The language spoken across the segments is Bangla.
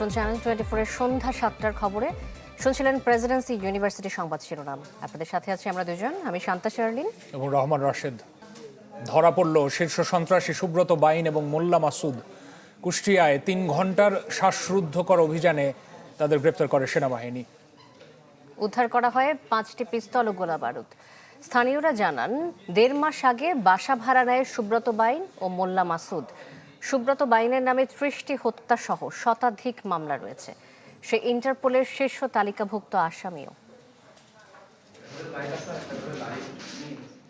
আমন্ত্রণ চ্যানেল টোয়েন্টি ফোরের সন্ধ্যা সাতটার খবরে। শুনছিলেন প্রেসিডেন্সি ইউনিভার্সিটি সংবাদ শিরোনাম। আপনাদের সাথে আছি আমরা দুজন আমি শান্তা শার্লিন। এবং রহমান রাশেদ। ধরা পড়ল শীর্ষ সন্ত্রাসী সুব্রত বাইন এবং মোল্লা মাসুদ। কুষ্টিয়ায় তিন ঘণ্টার শ্বাসরুদ্ধকর অভিযানে তাদের গ্রেপ্তার করে সেনাবাহিনী। উদ্ধার করা হয় পাঁচটি পিস্তল ও গোলা বারুদ। স্থানীয়রা জানান দেড় মাস আগে বাসা ভাড়া নেয় সুব্রত বাইন ও মোল্লা মাসুদ। সুব্রত বাইনের নামে ত্রিশটি হত্যা সহ শতাধিক মামলা রয়েছে। সে ইন্টারপোলের শীর্ষ তালিকাভুক্ত আসামিও।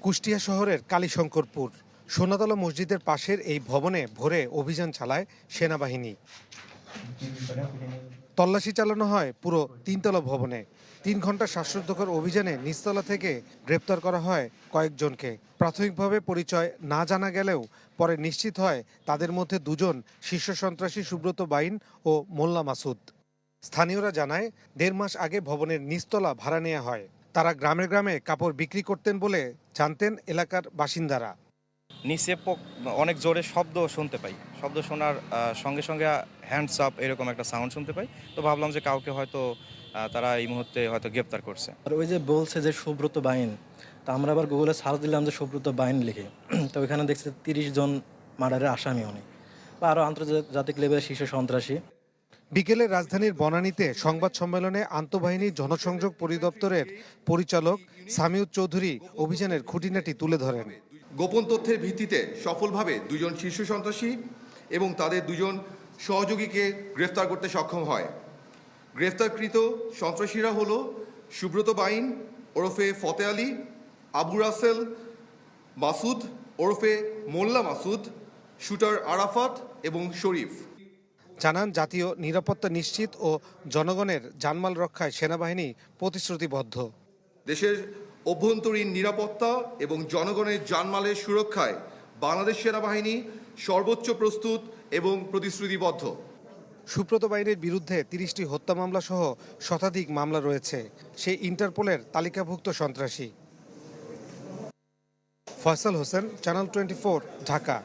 কুষ্টিয়া শহরের কালীশঙ্করপুর, সোনাতলা মসজিদের পাশের এই ভবনে ভোরে অভিযান চালায় সেনাবাহিনী। তল্লাশি চালানো হয় পুরো তিনতলা ভবনে। তিন ঘণ্টা শ্বাসরুদ্ধকর অভিযানে নিচতলা থেকে গ্রেপ্তার করা হয় কয়েকজনকে। প্রাথমিকভাবে পরিচয় না জানা গেলেও পরে নিশ্চিত হয় তাদের মধ্যে দুজন শীর্ষ সন্ত্রাসী সুব্রত বাইন ও মোল্লা মাসুদ। স্থানীয়রা জানায় দেড় মাস আগে ভবনের নিচতলা ভাড়া নেওয়া হয়। তারা গ্রামে গ্রামে কাপড় বিক্রি করতেন বলে জানতেন এলাকার বাসিন্দারা। নিচে অনেক জোরে শব্দ শুনতে পাই। শব্দ শোনার সঙ্গে সঙ্গে হ্যান্ডস আপ এরকম একটা সাউন্ড শুনতে পাই। তো ভাবলাম যে কাউকে হয়তো তারা এই মুহূর্তে হয়তো গ্রেপ্তার করছে। আর ওই যে বলছে যে সুব্রত বাইন তা আমরা আবার গুগলে সার্চ দিলাম যে সুব্রত বাইন লিখে। তো ওইখানে দেখছি তিরিশ জন মার্ডারের আসামি উনি। বা আরও আন্তর্জাতিক লেভেলের শীর্ষ সন্ত্রাসী। বিকেলে রাজধানীর বনানীতে সংবাদ সম্মেলনে আন্তঃবাহিনী জনসংযোগ পরিদপ্তরের পরিচালক সামিউদ চৌধুরী অভিযানের খুঁটিনাটি তুলে ধরেন। গোপন তথ্যের ভিত্তিতে সফলভাবে দুজন শীর্ষ সন্ত্রাসী এবং তাদের দুজন সহযোগীকে গ্রেফতার করতে সক্ষম হয়। গ্রেফতারকৃত সন্ত্রাসীরা হল সুব্রত বাইন ওরফে ফতে আলী আবু রাসেল মাসুদ ওরফে মোল্লা মাসুদ শুটার আরাফাত এবং শরীফ। জানান জাতীয় নিরাপত্তা নিশ্চিত ও জনগণের জানমাল রক্ষায় সেনাবাহিনী প্রতিশ্রুতিবদ্ধ। দেশের অভ্যন্তরীণ নিরাপত্তা এবং জনগণের জানমালের সুরক্ষায় বাংলাদেশ সেনাবাহিনী সর্বোচ্চ প্রস্তুত এবং প্রতিশ্রুতিবদ্ধ। সুব্রত বাহিনীর বিরুদ্ধে তিরিশটি হত্যা মামলা সহ শতাধিক মামলা রয়েছে। সে ইন্টারপোলের তালিকাভুক্ত সন্ত্রাসী। Faisal Hossain channel twenty Dhaka.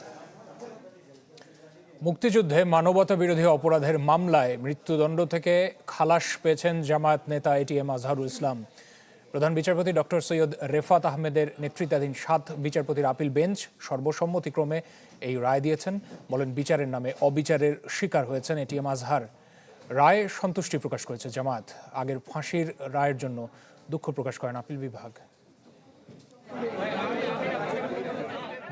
মুক্তিযুদ্ধে মানবতা বিরোধী অপরাধের মামলায় মৃত্যুদণ্ড থেকে খালাস পেয়েছেন জামায়াত নেতা এটিএম আজহারুল ইসলাম। প্রধান বিচারপতি ডক্টর সৈয়দ রেফাত আহমেদের নেতৃত্বাধীন সাত বিচারপতির আপিল বেঞ্চ সর্বসম্মতিক্রমে এই রায় দিয়েছেন। বলেন, বিচারের নামে অবিচারের শিকার হয়েছেন এটিএম আজহার। রায়ে সন্তুষ্টি প্রকাশ করেছে জামায়াত। আগের ফাঁসির রায়ের জন্য দুঃখ প্রকাশ করেন আপিল বিভাগ।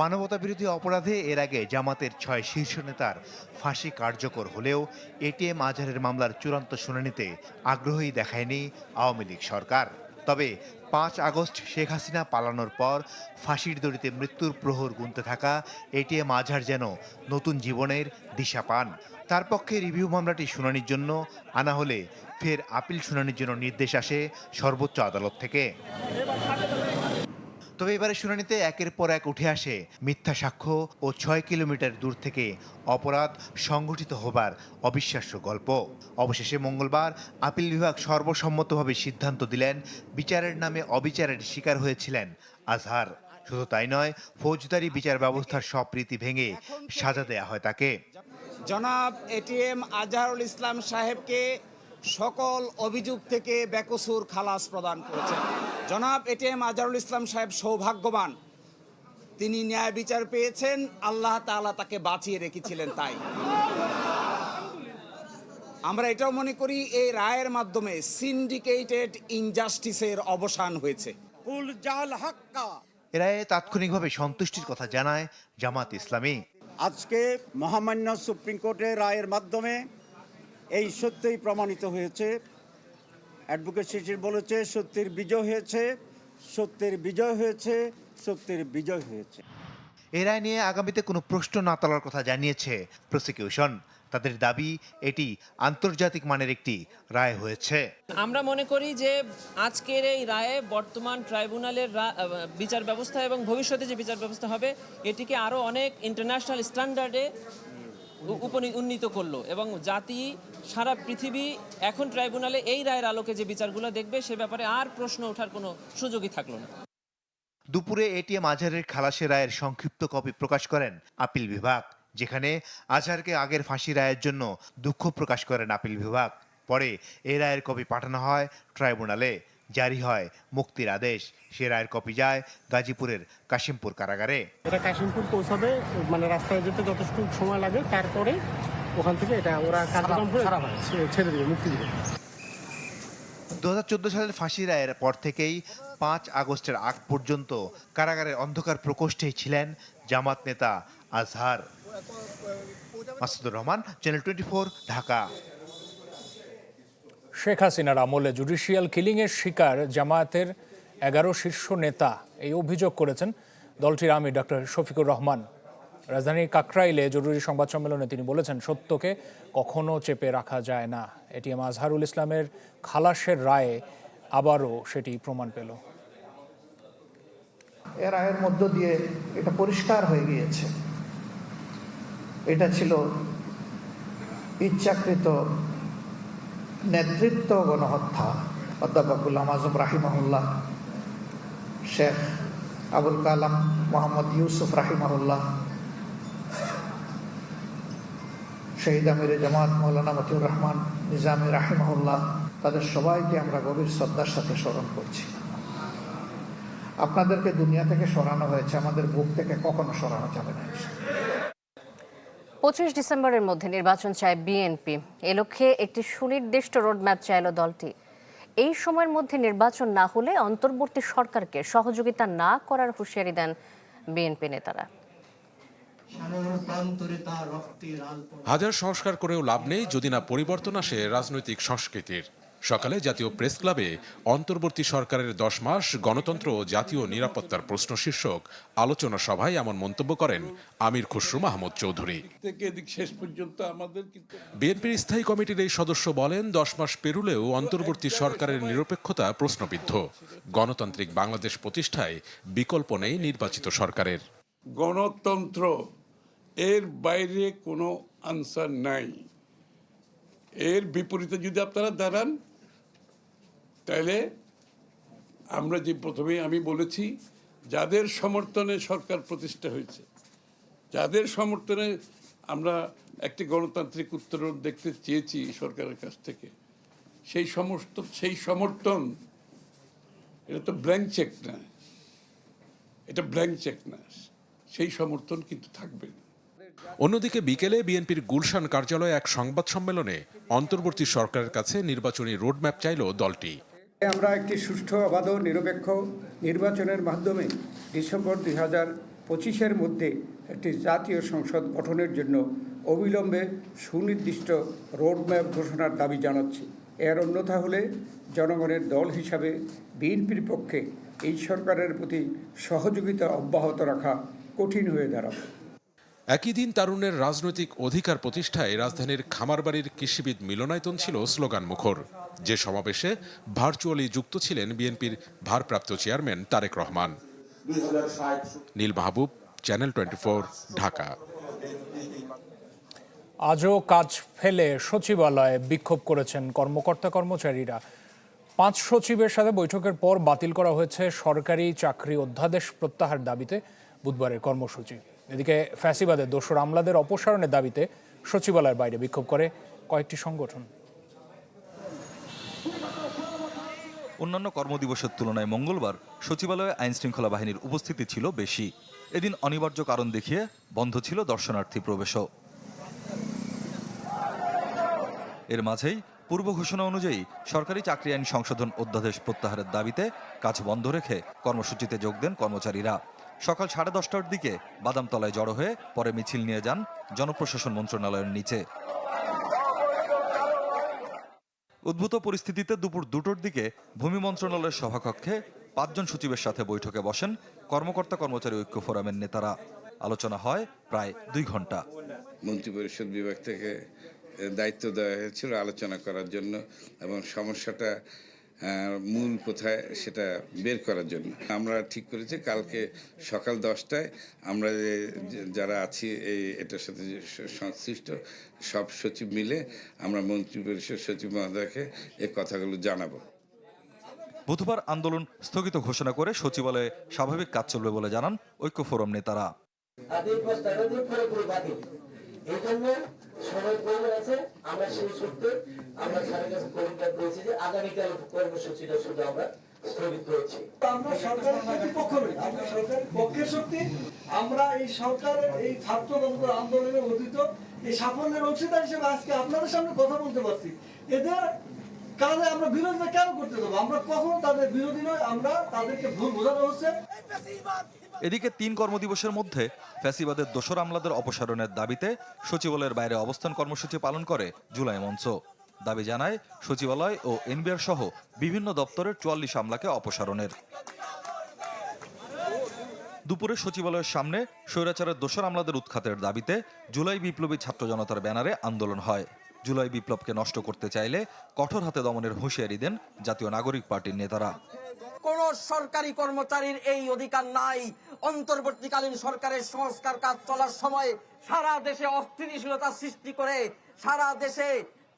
মানবতা বিরোধী অপরাধে এর আগে জামাতের ছয় শীর্ষ নেতার ফাঁসি কার্যকর হলেও এটিএম আজহারের মামলার চূড়ান্ত শুনানিতে আগ্রহী দেখায়নি আওয়ামী লীগ সরকার। তবে পাঁচ আগস্ট শেখ হাসিনা পালানোর পর ফাঁসির দড়িতে মৃত্যুর প্রহর গুনতে থাকা এটিএম আজহার যেন নতুন জীবনের দিশা পান। তার পক্ষে রিভিউ মামলাটি শুনানির জন্য আনা হলে ফের আপিল শুনানির জন্য নির্দেশ আসে সর্বোচ্চ আদালত থেকে। তবে এবারে শুনানিতে একের পর এক উঠে আসে মিথ্যা সাক্ষ্য ও ছয় কিলোমিটার দূর থেকে অপরাধ সংঘটিত হবার অবিশ্বাস্য গল্প। অবশেষে মঙ্গলবার আপিল বিভাগ সর্বসম্মতভাবে সিদ্ধান্ত দিলেন, বিচারের নামে অবিচারের শিকার হয়েছিলেন আজহার। শুধু তাই নয়, ফৌজদারি বিচার ব্যবস্থার সব রীতি ভেঙে সাজা দেয়া হয় তাকে। জনাব এটিএম আজহারুল ইসলাম সাহেবকে সকল অভিযোগ থেকে বেকসুর খালাস প্রদান করেছেন। জনাব এটিএম আজহারুল ইসলাম সাহেব সৌভাগ্যবান। তিনি ন্যায় বিচার পেয়েছেন আল্লাহ তাআলা তাকে বাঁচিয়ে রেখেছিলেন তাই। আমরা এটাও মনে করি এই রায়ের মাধ্যমে সিন্ডিকেটেড ইনজাস্টিসের অবসান হয়েছে। কুল জাল হাক্কা। এরায়ে তাৎক্ষণিকভাবে সন্তুষ্টির কথা জানায় জামাত ইসলামী। আজকে মহামান্য সুপ্রিম কোর্টের রায়ের মাধ্যমে এই সত্যই প্রমাণিত হয়েছে। অ্যাডভোকেট শিশির বলেছে সত্যের বিজয় হয়েছে সত্যের বিজয় হয়েছে সত্যের বিজয় হয়েছে। এ রায় নিয়ে আগামীতে কোনো প্রশ্ন না তোলার কথা জানিয়েছে প্রসিকিউশন তাদের দাবি এটি আন্তর্জাতিক মানের একটি রায় হয়েছে। আমরা মনে করি যে আজকের এই রায়ে বর্তমান ট্রাইব্যুনালের বিচার ব্যবস্থা এবং ভবিষ্যতে যে বিচার ব্যবস্থা হবে এটিকে আরও অনেক ইন্টারন্যাশনাল স্ট্যান্ডার্ডে উন্নীত করল এবং জাতি, সারা পৃথিবী এখন ট্রাইব্যুনালে এই রায়ের আলোকে যে বিচারগুলো দেখবে সে ব্যাপারে আর প্রশ্ন ওঠার কোনো সুযোগই থাকল না। দুপুরে এটিএম আজহারের খালাসের রায়ের সংক্ষিপ্ত কপি প্রকাশ করেন আপিল বিভাগ, যেখানে আজহারকে আগের ফাঁসি রায়ের জন্য দুঃখ প্রকাশ করেন আপিল বিভাগ। পরে এই রায়ের কপি পাঠানো হয় ট্রাইব্যুনালে। জারি হয় মুক্তির আদেশ। সে রায়ের কপি যায় গাজীপুরের কাশিমপুর কারাগারে। এটা কাশিমপুর পৌঁছাবে মানে রাস্তায় যেতে যথেষ্ট সময় লাগে তারপরে ওখান থেকে এটা ওরা কার্যক্রম করে ছেড়ে দেবে মুক্তি দেবে। দু সালের ফাঁসি রায়ের পর থেকেই পাঁচ আগস্টের আগ পর্যন্ত কারাগারের অন্ধকার প্রকোষ্ঠেই ছিলেন জামাত নেতা আজহার। Masudur Rahman channel twenty Dhaka. Sheikh হাসিনার আমলে জুডিশিয়াল কিলিংয়ের শিকার জামায়াতের এগারো শীর্ষ নেতা এই অভিযোগ করেছেন দলটির আমি ডক্টর শফিকুর রহমান। রাজধানীর কাকরাইলে জরুরি সংবাদ সম্মেলনে তিনি বলেছেন, সত্যকে কখনো চেপে রাখা যায় না। এটিএম আজহারুল ইসলামের খালাসের রায়ে আবারও সেটি প্রমাণ পেল। এ রায়ের মধ্য দিয়ে এটা পরিষ্কার হয়ে গিয়েছে। এটা ছিল ইচ্ছাকৃত নেতৃত্ব গণহত্যা। অধ্যাপক গুলাম আজম রাহিমাহুল্লাহ, শেখ আবুল কালাম মোহাম্মদ ইউসুফ রাহিমাহুল্লাহ, শহীদ আমির জামাত মৌলানা মতিউর রহমান নিজামী রাহিমাহুল্লাহ, তাদের সবাইকে আমরা গভীর শ্রদ্ধার সাথে স্মরণ করছি। আপনাদেরকে দুনিয়া থেকে সরানো হয়েছে, আমাদের বুক থেকে কখনো সরানো যাবে না। পঁচিশ ডিসেম্বরের মধ্যে নির্বাচন চায় বিএনপি। এ লক্ষ্যে একটি সুনির্দিষ্ট রোডম্যাপ চাইল দলটি। এই সময়ের মধ্যে নির্বাচন না হলে অন্তর্বর্তী সরকারকে সহযোগিতা না করার হুঁশিয়ারি দেন বিএনপি নেতারা। হাজার সংস্কার করেও লাভ নেই যদি না পরিবর্তন আসে রাজনৈতিক সংস্কৃতির। সকালে জাতীয় প্রেস ক্লাবে অন্তর্বর্তী সরকারের দশ মাস গণতন্ত্র ও জাতীয় নিরাপত্তার প্রশ্ন শীর্ষক আলোচনা সভায় এমন মন্তব্য করেন আমির খুসরু মাহমুদ চৌধুরী। থেকে এদিক শেষ পর্যন্ত আমাদের বিএনপির স্থায়ী কমিটির এই সদস্য বলেন দশ মাস পেরুলেও অন্তর্বর্তী সরকারের নিরপেক্ষতা প্রশ্নবিদ্ধ। গণতান্ত্রিক বাংলাদেশ প্রতিষ্ঠায় বিকল্প নেই নির্বাচিত সরকারের। গণতন্ত্র এর বাইরে কোনো আনসার নাই। এর বিপরীতে যদি আপনারা দাঁড়ান তাহলে আমরা যে প্রথমে আমি বলেছি, যাদের সমর্থনে সরকার প্রতিষ্ঠা হয়েছে, যাদের সমর্থনে আমরা একটি গণতান্ত্রিক উত্তরণ দেখতে চেয়েছি সরকারের কাছ থেকে, সেই সমস্ত, সেই সমর্থন, এটা তো ব্ল্যাঙ্ক চেক না, এটা ব্ল্যাঙ্ক চেক না, সেই সমর্থন কিন্তু থাকবে অন্যদিকে বিকেলে বিএনপির গুলশান কার্যালয়ে এক সংবাদ সম্মেলনে অন্তর্বর্তী সরকারের কাছে নির্বাচনী রোডম্যাপ চাইল দলটি। আমরা একটি সুষ্ঠু অবাধ নিরপেক্ষ নির্বাচনের মাধ্যমে ডিসেম্বর দুই হাজার পঁচিশের মধ্যে একটি জাতীয় সংসদ গঠনের জন্য অবিলম্বে সুনির্দিষ্ট রোডম্যাপ ঘোষণার দাবি জানাচ্ছি। এর অন্যথা হলে জনগণের দল হিসাবে বিএনপির পক্ষে এই সরকারের প্রতি সহযোগিতা অব্যাহত রাখা কঠিন হয়ে দাঁড়াবে। একই দিন তারুণের রাজনৈতিক অধিকার প্রতিষ্ঠায় রাজধানীর খামারবাড়ির কৃষিবিদ মিলনায়তন ছিল স্লোগান মুখর। যে সমাবেশে ভার্চুয়ালি যুক্ত ছিলেন বিএনপির ভারপ্রাপ্ত chairman Tarique Rahman. Neel Mahbub, channel twenty Dhaka. আজও কাজ ফেলে সচিবালয়ে বিক্ষোভ করেছেন কর্মকর্তা কর্মচারীরা। পাঁচ সচিবের সাথে বৈঠকের পর বাতিল করা হয়েছে সরকারি চাকরি অধ্যাদেশ প্রত্যাহার দাবিতে বুধবারের কর্মসূচি। এদিকে ফ্যাসিবাদের দোসর আমলাদের অপসারণের দাবিতে সচিবালয়ের বাইরে বিক্ষোভ করে কয়েকটি সংগঠন। অন্যান্য কর্মদিবসের তুলনায় মঙ্গলবার সচিবালয়ে আইন শৃঙ্খলা বাহিনীর উপস্থিতি ছিল বেশি। এদিন অনিবার্য কারণ দেখিয়ে বন্ধ ছিল দর্শনার্থী প্রবেশও। এর মাঝেই পূর্ব ঘোষণা অনুযায়ী সরকারি চাকরি আইন সংশোধন অধ্যাদেশ প্রত্যাহারের দাবিতে কাজ বন্ধ রেখে কর্মসূচিতে যোগ দেন কর্মচারীরা। সকাল সাড়ে দশটার দিকে বাদামতলায় জড়ো হয়ে পরে মিছিল নিয়ে যান জনপ্রশাসন মন্ত্রণালয়ের নিচে। উদ্ভূত পরিস্থিতিতে দুপুর দুটোর দিকে ভূমি মন্ত্রণালয়ের সভাকক্ষে পাঁচজন সচিবের সাথে বৈঠকে বসেন কর্মকর্তা কর্মচারী ঐক্য ফোরামের নেতারা। আলোচনা হয় প্রায় দুই ঘণ্টা। মন্ত্রিপরিষদ বিভাগ থেকে দায়িত্ব দেওয়া হয়েছিল আলোচনা করার জন্য এবং সমস্যাটা মূল কোথায় সেটা বের করার জন্য। আমরা ঠিক করেছি, কালকে সকাল দশটায় আমরা যারা আছি, এই, এটার সাথে সংশ্লিষ্ট সব সচিব মিলে আমরা মন্ত্রিপরিষদ সচিব মহোদয়কে এই কথাগুলো জানাব। বুধবার আন্দোলন স্থগিত ঘোষণা করে সচিবালয়ে স্বাভাবিক কাজ চলবে বলে জানান ঐক্য ফোরাম নেতারা। এই জন্য সময় প্রয়োজন আছে আমরা সেই সূত্রে আমরা স্যারের কাছে কবিতা পেয়েছি যে আগামীকাল কর্মসূচিটা শুধু আমরা স্থগিত করেছি। আমরা সরকারের প্রতিপক্ষ নই আমরা সরকারের পক্ষের শক্তি। আমরা এই সরকারের সাফল্যের অংশীদার হিসেবে আজকে আপনাদের সামনে কথা বলতে পারছি। এদের কাজে আমরা বিরোধিতা কেন করতে দেবো আমরা কখনো তাদের বিরোধী নয় আমরা তাদেরকে ভুল বোঝানো হচ্ছে। এদিকে তিন কর্মদিবসের মধ্যে ফ্যাসিবাদের দোসর আমলাদের অপসারণের দাবিতে সচিবালয়ের বাইরে অবস্থান কর্মসূচি পালন করে জুলাই মঞ্চ। দাবি জানায় সচিবালয় ও এনবিআর সহ বিভিন্ন দপ্তরের চুয়াল্লিশ আমলাকে অপসারণের। দুপুরে সচিবালয়ের সামনে স্বৈরাচারের দোসর আমলাদের উৎখাতের দাবিতে জুলাই বিপ্লবী ছাত্র জনতার ব্যানারে আন্দোলন হয়। জুলাই বিপ্লবকে নষ্ট করতে চাইলে কঠোর হাতে দমনের হুঁশিয়ারি দেন জাতীয় নাগরিক পার্টির নেতারা। কোন সরকারি কর্মচারীর এই অধিকার নাই। অন্তর্বর্তীকালীন সরকারের সংস্কার কাজ চলার সময় সারা দেশে অস্থিতিশীলতা সৃষ্টি করে, সারা দেশে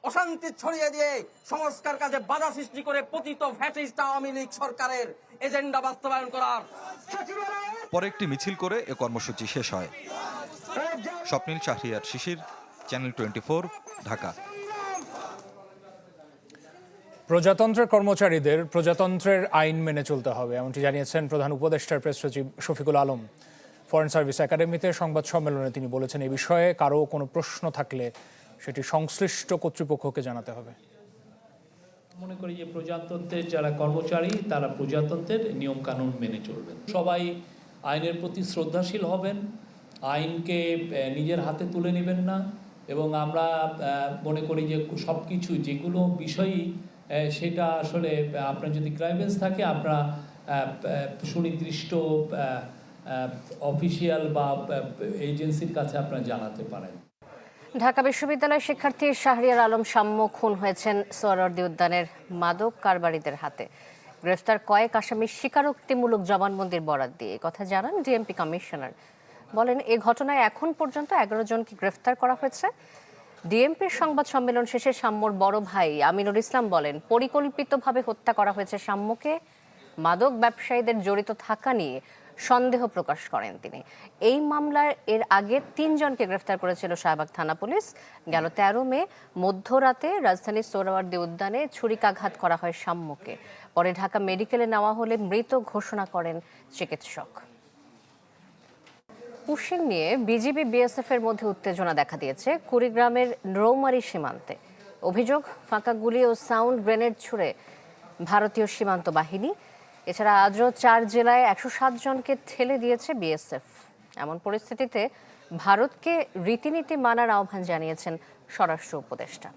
অশান্তি ছড়িয়ে দিয়ে সংস্কার কাজে বাধা সৃষ্টি করে পতিত ফ্যাসিস্ট আওয়ামী লীগ সরকারের এজেন্ডা বাস্তবায়ন করার। পরে একটি মিছিল করে এ কর্মসূচি শেষ হয়। Swapnil Shahriar, Shishir, channel twenty Dhaka. প্রজাতন্ত্রের কর্মচারীদের প্রজাতন্ত্রের আইন মেনে চলতে হবে, এমনটি জানিয়েছেন প্রধান উপদেষ্টার প্রেস সচিব শফিকুল আলম। ফরেন সার্ভিস একাডেমিতে সংবাদ সম্মেলনে তিনি বলেছেন, এ বিষয়ে কারও কোনো প্রশ্ন থাকলে সেটি সংশ্লিষ্ট কর্তৃপক্ষকে জানাতে হবে। মনে করি যে প্রজাতন্ত্রের যারা কর্মচারী, তারা প্রজাতন্ত্রের নিয়ম কানুন মেনে চলবেন। সবাই আইনের প্রতি শ্রদ্ধাশীল হবেন, আইনকে নিজের হাতে তুলে নেবেন না এবং আমরা মনে করি যে সব কিছু যেগুলো বিষয়ই সেটা আসলে আপনার যদি ক্রাইমেন্স থাকে, আপনারা সুনির্দিষ্ট অফিসিয়াল বা এজেন্সির কাছে আপনারা জানাতে পারেন। ঢাকা বিশ্ববিদ্যালয়ের শিক্ষার্থী শাহরিয়ার আলম সাম্য খুন হয়েছেন সোহরাওয়ার্দী উদ্যানের মাদক কারবারিদের হাতে। গ্রেফতার কয়েক আসামি স্বীকারোক্তিমূলক জবানবন্দির বরাত দিয়ে। কথা জানান ডিএমপি কমিশনার। বলেন, এ ঘটনায় এখন পর্যন্ত এগারো জনকে গ্রেফতার করা হয়েছে। ডিএমপির সংবাদ সম্মেলন শেষে সাম্যর বড় ভাই আমিনুল ইসলাম বলেন, পরিকল্পিতভাবে হত্যা করা হয়েছে সাম্যকে। মাদক ব্যবসায়ীদের জড়িত থাকা নিয়ে সন্দেহ প্রকাশ করেন তিনি। এই মামলার এর আগে তিনজনকে গ্রেফতার করেছিল শাহবাগ থানা পুলিশ। গেল তেরো মে, মধ্যরাতে রাজধানীর সোহরাওয়ার্দী উদ্যানে ছুরিকাঘাত করা হয় সাম্যকে। পরে ঢাকা মেডিকেলে নেওয়া হলে মৃত ঘোষণা করেন চিকিৎসক। পুশিং নিয়ে বিজিবি বিএসএফ এর মধ্যে উত্তেজনা দেখা দিয়েছে কুড়িগ্রামের রৌমারি সীমান্তে। অভিযোগ, ফাঁকা গুলি ও সাউন্ড গ্রেনেড ছুড়ে ভারতীয় সীমান্ত বাহিনী। এছাড়া আজও চার জেলায় একশো সাত জনকে ঠেলে দিয়েছে বিএসএফ। এমন পরিস্থিতিতে ভারতকে রীতিনীতি মানার আহ্বান জানিয়েছেন স্বরাষ্ট্র উপদেষ্টা।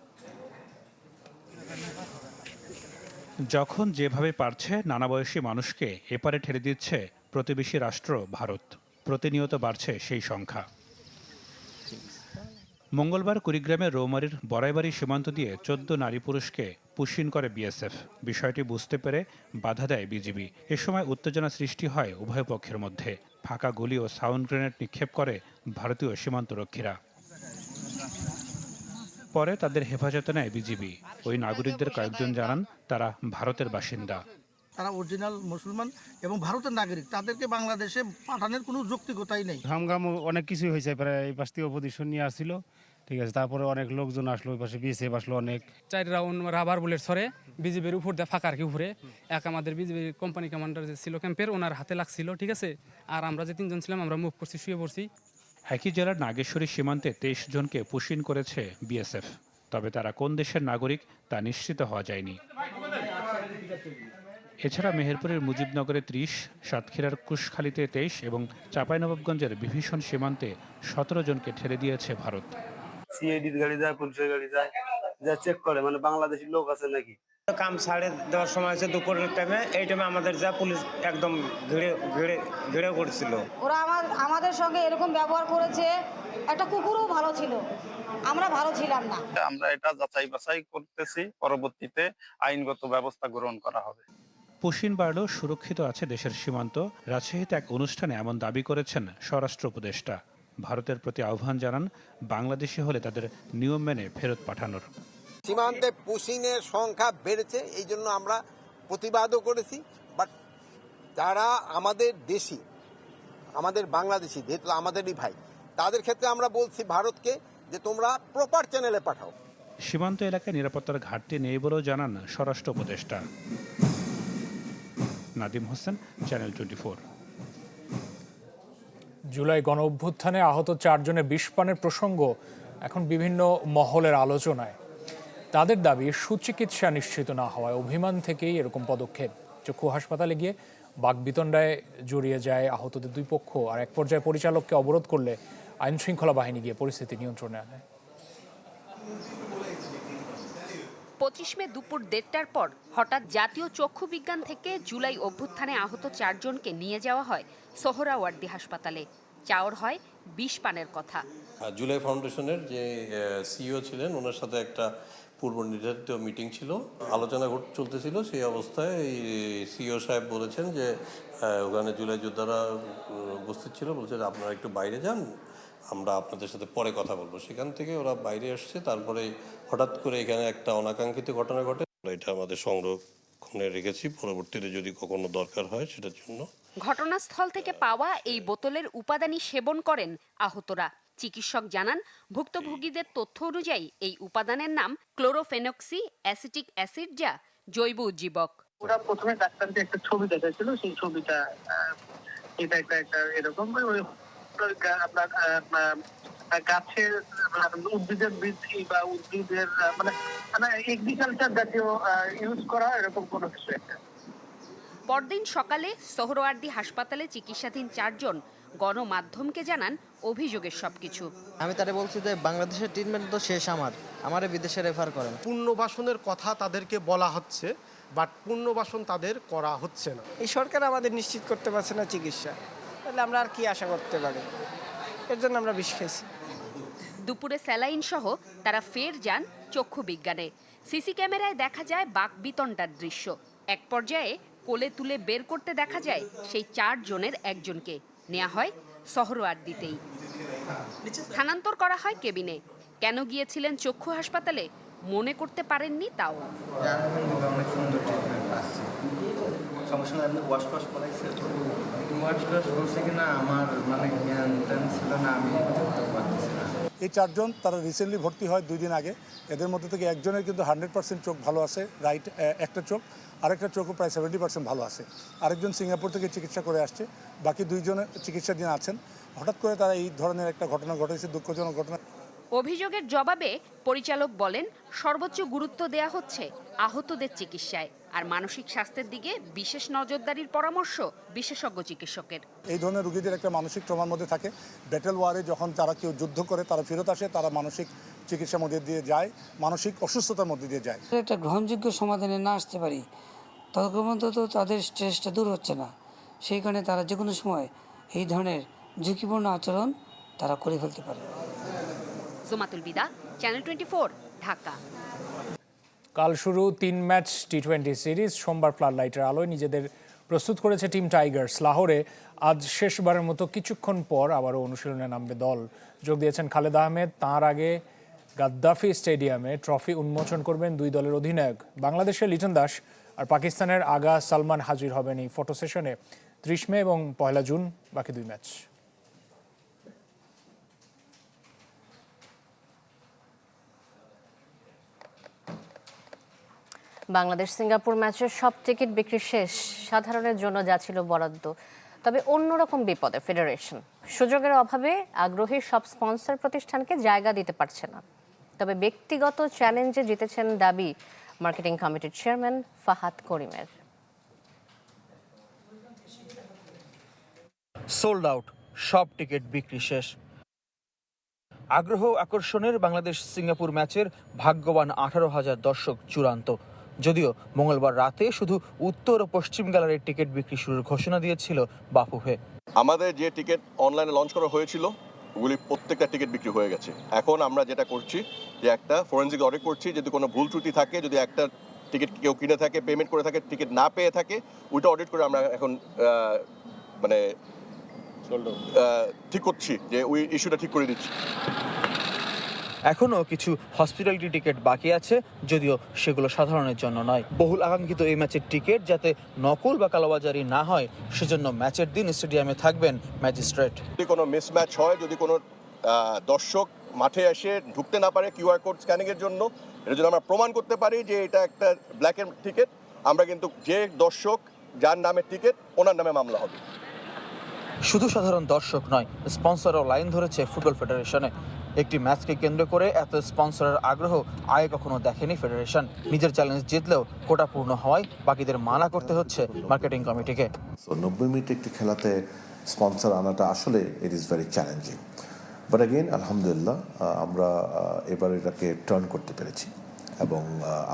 যখন যেভাবে পারছে, নানা বয়সী মানুষকে এপারে ঠেলে দিচ্ছে প্রতিবেশী রাষ্ট্র ভারত। প্রতিনিয়ত বাড়ছে সেই সংখ্যা। মঙ্গলবার কুড়িগ্রামের রৌমারির বড়াইবাড়ি সীমান্ত দিয়ে চোদ্দ নারী পুরুষকে পুষিন করে বিএসএফ। বিষয়টি বুঝতে পেরে বাধা দেয় বিজিবি। এ সময় উত্তেজনা সৃষ্টি হয় উভয় পক্ষের মধ্যে। ফাঁকা গুলি ও সাউন্ড গ্রেনেড নিক্ষেপ করে ভারতীয় সীমান্তরক্ষীরা। পরে তাদের হেফাজতে নেয় বিজিবি। ওই নাগরিকদের কয়েকজন জানান, তারা ভারতের বাসিন্দা। তারা অরিজিনাল মুসলমান এবং ভারতের নাগরিক। তাদেরকে বাংলাদেশে পাঠানোর কোনো যৌক্তিকতাই নেই। ঘামঘাম অনেক কিছুই হয়েছে প্রায় এই পাশ থেকে অপোজিশন নিয়ে আসছিল। ঠিক আছে তারপরে অনেক লোকজন আসলো ওই পাশে বিএসএফ আসলো অনেক। চার রাউন্ড রাবার বুলেট সরে বিজেপির উপর দিয়ে ফাঁকা আর কি উপরে। এক আমাদের বিজেপি কোম্পানি কমান্ডার যে ছিল ক্যাম্পের ওনার হাতে লাগছিল ঠিক আছে? আর আমরা যে তিনজন ছিলাম আমরা মুভ করছি শুয়ে পড়ছি। একই জেলার নাগেশ্বরী সীমান্তে তেইশ জনকে পুষিন করেছে বিএসএফ তবে তারা কোন দেশের নাগরিক তা নিশ্চিত হওয়া যায়নি। এছাড়া মেহেরপুরের মুজিবনগরে ত্রিশ সাতক্ষীরার কুশখালীতে তেইশ এবং চাঁপাইনবাবগঞ্জের বিভীষণ সীমান্তে সতেরো জনকে ঠেলে দিয়েছে ভারত। সিআইডির গাড়ি যায় পুলিশের গাড়ি যায় যা চেক করে মানে বাংলাদেশি লোক আছে নাকি? কাম সাড়ে দেওয়ার সময় আছে দুপুরের টাইমে এই টাইমে আমাদের যা পুলিশ একদম ঘিরে ঘিরে ঘিরে করছিল। ওরা আমার আমাদের সঙ্গে এরকম ব্যবহার করেছে একটা কুকুরও ভালো ছিল। আমরা ভালো ছিলাম না। আমরা এটা যাচাই বাছাই করতেছি পরবর্তীতে আইনগত ব্যবস্থা গ্রহণ করা হবে। পুশিন বাড়লেও সুরক্ষিত আছে দেশের সীমান্ত। রাজশাহীতে এক অনুষ্ঠানে এমন দাবি করেছেন স্বরাষ্ট্র উপদেষ্টা। ভারতের প্রতি আহ্বান জানান বাংলাদেশি হলে তাদের নিয়ম মেনে ফেরত পাঠানোর। সীমান্তে পুশিংয়ের সংখ্যা বেড়েছে এই জন্য আমরা প্রতিবাদও করেছি বাট যারা আমাদের দেশি আমাদের বাংলাদেশি যেহেতু আমাদেরই ভাই তাদের ক্ষেত্রে আমরা বলছি ভারতকে যে তোমরা প্রপার চ্যানেলে পাঠাও। সীমান্ত এলাকায় নিরাপত্তার ঘাটতি নেই বলেও জানান স্বরাষ্ট্র উপদেষ্টা। Nadim Hossain channel twenty four July গণ অভ্যুত্থানে আহত চারজনের বিষপানের প্রসঙ্গ এখন বিভিন্ন মহলের আলোচনায়। তাদের দাবি, সুচিকিৎসা নিশ্চিত না হওয়ায় অভিমান থেকেই এরকম পদক্ষেপ। চক্ষু হাসপাতালে গিয়ে বাকবিতণ্ডায় জড়িয়ে যায় আহতদের দুই পক্ষ, আর এক পর্যায়ে পরিচালককে অবরোধ করলে আইন শৃঙ্খলা বাহিনী গিয়ে পরিস্থিতি নিয়ন্ত্রণে আনে। পঁচিশ মে দুপুর দেড়টার পর হঠাৎ জাতীয় চক্ষু বিজ্ঞান থেকে জুলাই অভ্যুত্থানে আহত চারজনকে নিয়ে যাওয়া হয় সোহরাওয়ার্দী হাসপাতালে। চাওর হয় বিষ পানের কথা। জুলাই ফাউন্ডেশনের যে সিইও ছিলেন, ওনার সাথে একটা পূর্ব নির্ধারিত মিটিং ছিল। আলোচনা চলতেছিল। সেই অবস্থায় সিইও সাহেব বলেছেন যে ওখানে জুলাই যোদ্ধারা উপস্থিত ছিল। বলছে আপনারা একটু বাইরে যান আমরা আপনাদের সাথে পরে কথা বলব। সেখান থেকে ওরা বাইরে আসছে তারপরে হঠাৎ করে এখানে একটা অনাকাঙ্ক্ষিত ঘটনা ঘটে। এটা আমাদের সংরক্ষণে রেখেছি পরবর্তীতে যদি কখনো দরকার হয় সেটার জন্য। ঘটনাস্থল থেকে পাওয়া এই বোতলের উপাদানই সেবন করেন আহতরা। চিকিৎসক জানান ভুক্তভোগীদের তথ্য অনুযায়ী এই উপাদানের নাম ক্লোরোফেনক্সি অ্যাসিটিক অ্যাসিড যা জৈব উজ্জীবক ওরা প্রথমে ডাক্তারকে একটা ছবি দেখাচ্ছিল সেই ছবিটা এটা একটা একটা এরকম আপনার গাছের উদ্ভিদের বৃদ্ধি বা উদ্ভিদের মানে মানে এগ্রিকালচার জাতীয় ইউজ করা এরকম কোনো কিছু একটা? পরদিন সকালে সোহরওয়ার্দী হাসপাতালে চিকিৎসাধীন চারজন গণমাধ্যমকে জানান অভিযোগের সবকিছু। আমি তারে বলছি যে বাংলাদেশের ট্রিটমেন্ট তো শেষ আমার। আমারে বিদেশে রেফার করেন। পুনর্বাসনের কথা তাদেরকে বলা হচ্ছে বাট পুনর্বাসন তাদের করা হচ্ছে না। এই সরকার আমাদের নিশ্চিত করতে পারছে না চিকিৎসা। তাহলে আমরা আর কি আশা করতে পারি? এর জন্য আমরা বিষ খেয়েছি। দুপুরে স্যালাইন সহ তারা ফের যান চক্ষু বিজ্ঞানে। সিসি ক্যামেরায় দেখা যায় বাক বিতণ্ডার দৃশ্য। এক পর্যায়ে কোলে তুলে বের করতে দেখা যায় সেই চার জনের একজনকে। নেওয়া হয় শহরওয়ার দিতেই স্থানান্তর করা হয় কেবিনে। কেন গিয়েছিলেন চক্ষু হাসপাতালে? মনে করতে পারেননি তাও। অনেক সুন্দর ট্রিটমেন্ট পাচ্ছি। সমস্যা নেই ওয়াশ টস করাইছে কিনা আমার মানে জ্ঞান ট্যান ছিল না আমি পারতেছি না। এই চারজন তারা রিসেন্টলি ভর্তি হয় দুই দিন আগে। এদের মধ্যে থেকে একজনের কিন্তু হান্ড্রেড পার্সেন্ট চোখ ভালো আছে রাইট একটা চোখ। আরেকটা চোখও প্রায় সেভেন্টি পার্সেন্ট ভালো আছে। আরেকজন সিঙ্গাপুর থেকে চিকিৎসা করে আসছে। বাকি দুইজনের চিকিৎসাধীন আছেন। হঠাৎ করে তারা এই ধরনের একটা ঘটনা ঘটেছে দুঃখজনক ঘটনা। অভিযোগের জবাবে পরিচালক বলেন সর্বোচ্চ গুরুত্ব দেয়া হচ্ছে আহতদের চিকিৎসায় আর মানসিক স্বাস্থ্যের দিকে বিশেষ নজরদারির পরামর্শ বিশেষজ্ঞ চিকিৎসকের। এই ধরনের রুগীদের একটা মানসিক ট্রমার মধ্যে থাকে। ব্যাটেল ওয়ারে যখন তারা কেউ যুদ্ধ করে তারা ফেরত আসে তারা মানসিক চিকিৎসার মধ্যে দিয়ে যায় মানসিক অসুস্থতার মধ্যে দিয়ে যায়। একটা গ্রহণযোগ্য সমাধানে না আসতে পারি। ততক্ষণ তো তাদের স্ট্রেসটা দূর হচ্ছে না। সেই কারণে তারা যে কোনো সময় এই ধরনের ঝুঁকিপূর্ণ আচরণ তারা করে ফেলতে পারে। জোমাতুল বিদা চ্যানেল টোয়েন্টি ঢাকা। কাল শুরু তিন ম্যাচ টি টোয়েন্টি সিরিজ, সোমবার ফ্লাড লাইটের আলোয় নিজেদের প্রস্তুত করেছে টিম টাইগার্স। লাহোরে আজ শেষবারের মতো কিছুক্ষণ পর আবারও অনুশীলনে নামবে দল। যোগ দিয়েছেন খালেদ আহমেদ, তাঁর আগে গাদ্দাফি স্টেডিয়ামে ট্রফি উন্মোচন করবেন দুই দলের অধিনায়ক। বাংলাদেশের লিটন দাস আর পাকিস্তানের আগা সালমান হাজির হবেন এই ফটো সেশনে। ত্রিশ মে এবং পয়লা জুন বাকি দুই ম্যাচ। বাংলাদেশ সিঙ্গাপুর ম্যাচের সব টিকিট বিক্রি শেষ, সাধারণের জন্য যা ছিল বরাদ্দ। তবে অন্যরকম বিপদে ফেডারেশন। সুযোগের অভাবে আগ্রহী সব স্পন্সর প্রতিষ্ঠানকে জায়গা দিতে পারছে না। তবে ব্যক্তিগত চ্যালেঞ্জে জিতেছেন দাবি মার্কেটিং কমিটির চেয়ারম্যান ফাহাদ করিমের। সোল্ড আউট সব টিকিট বিক্রি শেষ। আগ্রহ আকর্ষণের বাংলাদেশ সিঙ্গাপুর ম্যাচের ভাগ্যবান আঠারো হাজার দর্শক চূড়ান্ত। যদিও মঙ্গলবার রাতে শুধু উত্তর ও পশ্চিম গ্যালারির টিকিট বিক্রি শুরুর ঘোষণা দিয়েছিল বাফুফে। আমাদের যে টিকিট অনলাইনে লঞ্চ করা হয়েছিল ওগুলি প্রত্যেকটা টিকিট বিক্রি হয়ে গেছে। এখন আমরা যেটা করছি যে একটা ফরেন্সিক অডিট করছি যদি কোনো ভুল ত্রুটি থাকে যদি একটা টিকিট কেউ কিনে থাকে পেমেন্ট করে থাকে টিকিট না পেয়ে থাকে ওইটা অডিট করে আমরা এখন মানে ঠিক করছি যে ওই ইস্যুটা ঠিক করে দিচ্ছি। এখনও কিছু হসপিটালিটি টিকিট বাকি আছে যদিও সেগুলো সাধারণের জন্য নয়। বহুল আকাঙ্ক্ষিত এই ম্যাচের টিকিট যাতে নকল বা কালোবাজারি না হয় সেজন্য ম্যাচের দিন স্টেডিয়ামে থাকবেন ম্যাজিস্ট্রেট। যদি কোনো মিসম্যাচ হয় যদি কোনো দর্শক মাঠে এসে ঢুকতে না পারে কিউআর কোড স্ক্যানিংয়ের জন্য এটা যদি আমরা প্রমাণ করতে পারি যে এটা একটা ব্ল্যাক ব্ল্যাকের টিকিট আমরা কিন্তু যে দর্শক যার নামের টিকিট ওনার নামে মামলা হবে। শুধু সাধারণ দর্শক নয় স্পন্সরও লাইন ধরেছে ফুটবল ফেডারেশনে একটি ম্যাচকে কেন্দ্র করে এত স্পন্সরের আগ্রহ আগে কখনো দেখেনি ফেডারেশন। নিজের চ্যালেঞ্জ জিতলেও কোটা পূর্ণ হওয়ায় বাকিদের মানা করতে হচ্ছে মার্কেটিং কমিটিকে। নব্বই মিনিট একটি খেলাতে স্পন্সর আনাটা আসলে it is very challenging but again আলহামদুলিল্লাহ আমরা এবার এটাকে টার্ন করতে পেরেছি। এবং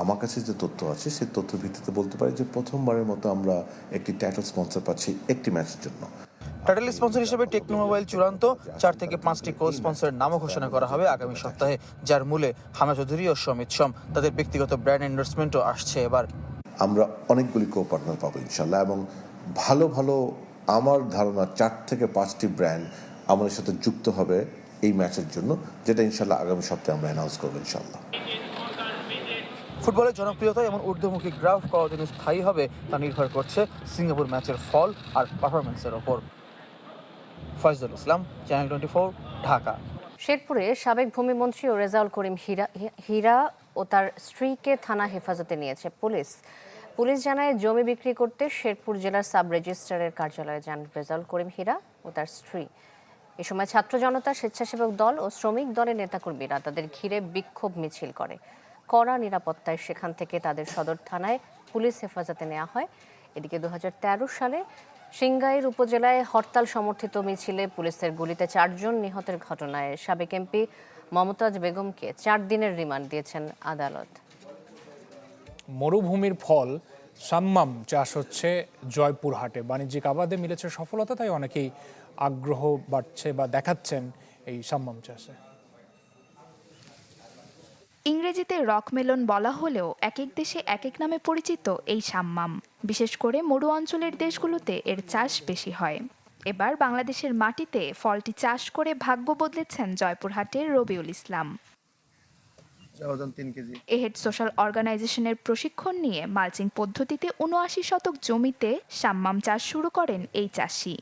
আমার কাছে যে তথ্য আছে, সেই তথ্যের ভিত্তিতে বলতে পারি যে প্রথমবারের মতো আমরা একটি টাইটেল স্পন্সর পাচ্ছি একটি ম্যাচের জন্য। টাইটেল স্পন্সর হিসেবে টেকনো মোবাইল চূড়ান্ত চার থেকে পাঁচটি কো স্পন্সরের নামও ঘোষণা করা হবে আগামী সপ্তাহে, যার মূলে হামা চৌধুরী ও সমিত সোম তাদের ব্যক্তিগত ব্র্যান্ড এন্ডোর্সমেন্টও আসছে এবার। আমরা অনেকগুলি কো পার্টনার পাবো ইনশাল্লাহ এবং ভালো ভালো আমার ধারণা চার থেকে পাঁচটি ব্র্যান্ড আমাদের সাথে যুক্ত হবে এই ম্যাচের জন্য, যেটা ইনশাল্লাহ আগামী সপ্তাহে আমরা অ্যানাউন্স করব ইনশাল্লাহ ফুটবলের জনপ্রিয়তা এমন ঊর্ধ্বমুখী গ্রাফ কতদিন স্থায়ী হবে তা নির্ভর করছে সিঙ্গাপুর ম্যাচের ফল আর পারফরমেন্সের ওপর। Foyzul Islam channel twenty four Dhaka. শেরপুরে সাবেক ভূমিমন্ত্রী ও রেজাউল করিম হীরা হীরা ও তার স্ত্রীকে থানা হেফাজতে নিয়েছে পুলিশ। পুলিশ জানায়, জমি বিক্রি করতে শেরপুর জেলার সাব রেজিস্ট্রারের কার্যালয়ে যান রেজাউল করিম হীরা ও তার স্ত্রী। এ সময় ছাত্র জনতা স্বেচ্ছাসেবক দল ও শ্রমিক দলের নেতাকর্মীরা তাদের ঘিরে বিক্ষোভ মিছিল করে। কড়া নিরাপত্তায় সেখান থেকে তাদের সদর থানায় পুলিশ হেফাজতে নেওয়া হয়। এদিকে দুই হাজার তেরো সালে সিংগাইর উপজেলায় হরতাল সমর্থিত মিছিলে পুলিশের গুলিতে চারজন নিহতের ঘটনায় সাবেক এমপি মমতাজ বেগমকে চার দিনের রিমান্ড দিয়েছেন আদালত। মরুভূমির ফল সাম্মাম চাষ হচ্ছে জয়পুরহাটে। বাণিজ্যিক আবাদে মিলেছে সফলতা, তাই অনেকেই আগ্রহ বাড়ছে বা দেখাচ্ছেন এই সাম্মাম চাষে। ইংরেজিতে রকমেলন বলা হলেও এক এক দেশে এক এক নামে পরিচিত এই সাম্মাম। বিশেষ করে মরু অঞ্চলের দেশগুলোতে এর চাষ বেশি হয়। এবার বাংলাদেশের মাটিতে ফলটি চাষ করে ভাগ্য বদলেছেন জয়পুরহাটের রবিউল ইসলাম। এহেড সোশ্যাল অর্গানাইজেশনের প্রশিক্ষণ নিয়ে মালচিং পদ্ধতিতে উনআশি শতক জমিতে সাম্মাম চাষ শুরু করেন এই চাষি।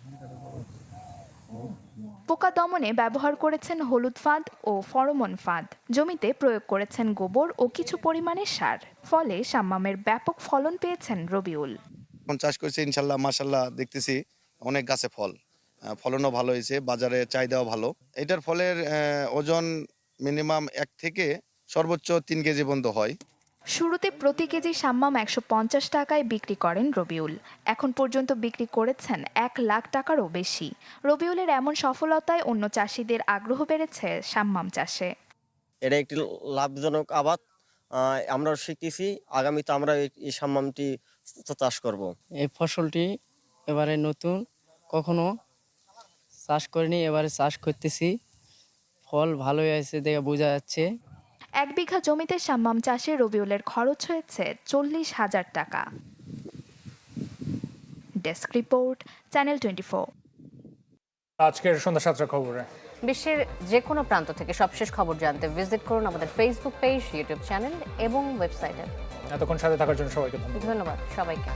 পোকা দমনে ব্যবহার করেছেন হলুদ ফাঁদ ও ফরমন ফাঁদ। জমিতে প্রয়োগ করেছেন গোবর ও কিছু পরিমাণে সার। ফলে সাম্মামের ব্যাপক ফলন পেয়েছেন রবিউল। এখন চাষ করছে, ইনশাল্লাহ মাসাল্লাহ দেখতেছি অনেক গাছে ফল। ফলনও ভালো হয়েছে, বাজারে চাহিদাও ভালো। এটার ফলের ওজন মিনিমাম এক থেকে সর্বোচ্চ তিন কেজি পর্যন্ত হয়। শুরুতে প্রতি কেজি সাম্মাম একশো পঞ্চাশ টাকায় বিক্রি করেন রবিউল। এখন পর্যন্ত বিক্রি করেছেন এক লাখ টাকারও বেশি। রবিউলের এমন সফলতায় অন্য চাষিদের আগ্রহ বেড়েছে সাম্মাম চাষে। এটা একটি লাভজনক আবাদ। আমরা শিখতেছি আগামীতে আমরা এই- এই সাম্মামটি চাষ করব। এই ফসলটি এবারে নতুন কখনো চাষ করিনি এবারে চাষ করতেছি। ফল ভালোই আছে দেখে বোঝা যাচ্ছে। এক বিঘা জমিতে সাম্মাম চাষে রবিউলের খরচ হয়েছে চল্লিশ হাজার টাকা। ডেস্ক রিপোর্ট চ্যানেল টোয়েন্টি আজকের সন্ধ্যা সাতটা খবরে। বিশ্বের যে কোনো প্রান্ত থেকে সবশেষ খবর জানতে ভিজিট করুন আমাদের ফেসবুক পেজ ইউটিউব চ্যানেল এবং ওয়েবসাইটে এতক্ষণ সাথে থাকার জন্য সবাইকে ধন্যবাদ। ধন্যবাদ সবাইকে।